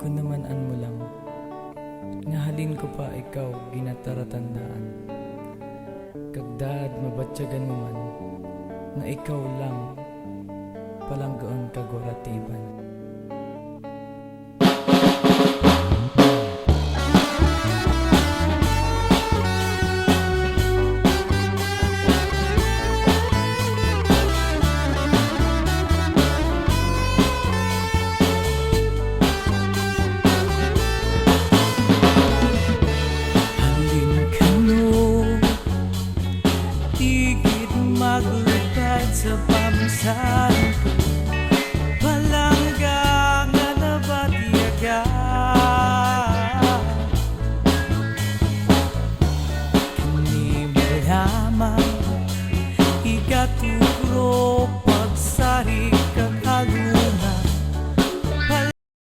Kung naman an mo lang, nga halin ko pa ikaw ginataratandaan. Kagdad mabatyagan mo man, na ikaw lang palanggoon kaguratiban. sebangsa